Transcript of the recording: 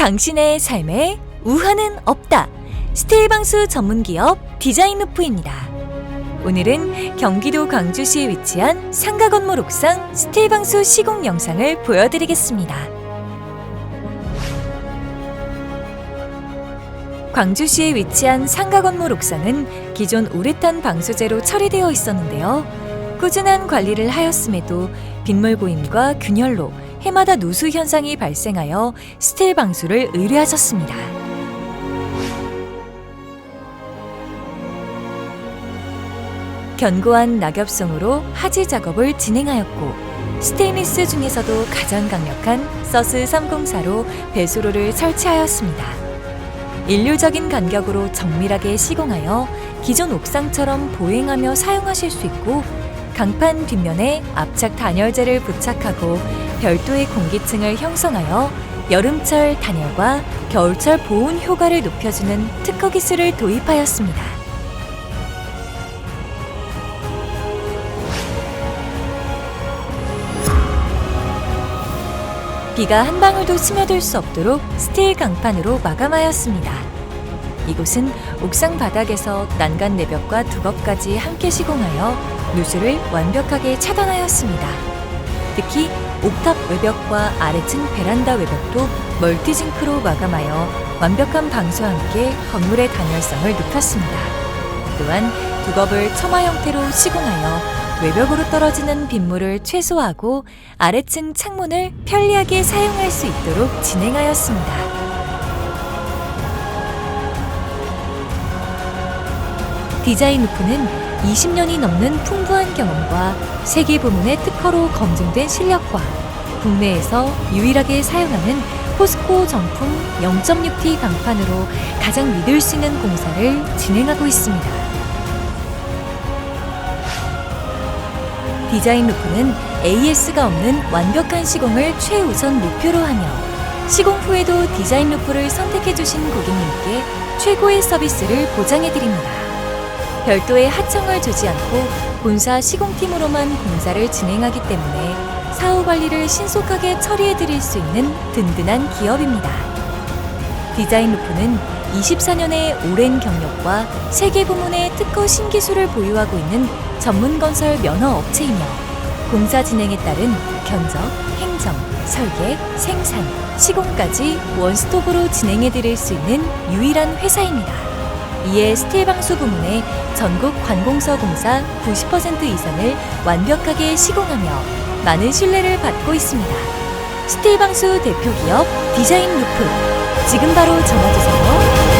당신의 삶에 우한은 없다. 스테이 방수 전문 기업 디자인 루프입니다. 오늘은 경기도 광주시에 위치한 상가 건물 옥상 스테이 방수 시공 영상을 보여드리겠습니다. 광주시에 위치한 상가 건물 옥상은 기존 우레탄 방수제로 처리되어 있었는데요. 꾸준한 관리를 하였음에도 빗물 고임과 균열로 해마다 누수 현상이 발생하여 스틸 방수를 의뢰하셨습니다. 견고한 낙엽성으로 하지 작업을 진행하였고 스테인리스 중에서도 가장 강력한 서스 304로 배수로를 설치하였습니다. 일률적인 간격으로 정밀하게 시공하여 기존 옥상처럼 보행하며 사용하실 수 있고 강판 뒷면에 압착 단열재를 부착하고 별도의 공기층을 형성하여 여름철 단열과 겨울철 보온 효과를 높여주는 특허 기술을 도입하였습니다. 비가 한 방울도 스며들 수 없도록 스틸 강판으로 마감하였습니다. 이곳은 옥상 바닥에서 난간 내벽과 두겁까지 함께 시공하여 누수를 완벽하게 차단하였습니다. 특히 옥탑 외벽과 아래층 베란다 외벽도 멀티징크로 마감하여 완벽한 방수와 함께 건물의 단열성을 높였습니다. 또한 두겁을 처마 형태로 시공하여 외벽으로 떨어지는 빗물을 최소화하고 아래층 창문을 편리하게 사용할 수 있도록 진행하였습니다. 디자인 루프는 20년이 넘는 풍부한 경험과 세계 부문의 특허로 검증된 실력과 국내에서 유일하게 사용하는 포스코 정품 0.6T 강판으로 가장 믿을 수 있는 공사를 진행하고 있습니다. 디자인 루프는 AS가 없는 완벽한 시공을 최우선 목표로 하며 시공 후에도 디자인 루프를 선택해주신 고객님께 최고의 서비스를 보장해드립니다. 별도의 하청을 주지 않고 본사 시공팀으로만 공사를 진행하기 때문에 사후 관리를 신속하게 처리해 드릴 수 있는 든든한 기업입니다. 디자인 루프는 24년의 오랜 경력과 세계 부문의 특허 신기술을 보유하고 있는 전문 건설 면허 업체이며 공사 진행에 따른 견적, 행정, 설계, 생산, 시공까지 원스톱으로 진행해 드릴 수 있는 유일한 회사입니다. 이에 스틸 방수 부문의 전국 관공서 공사 90% 이상을 완벽하게 시공하며 많은 신뢰를 받고 있습니다. 스틸 방수 대표 기업 디자인 루프 지금 바로 전화 주세요.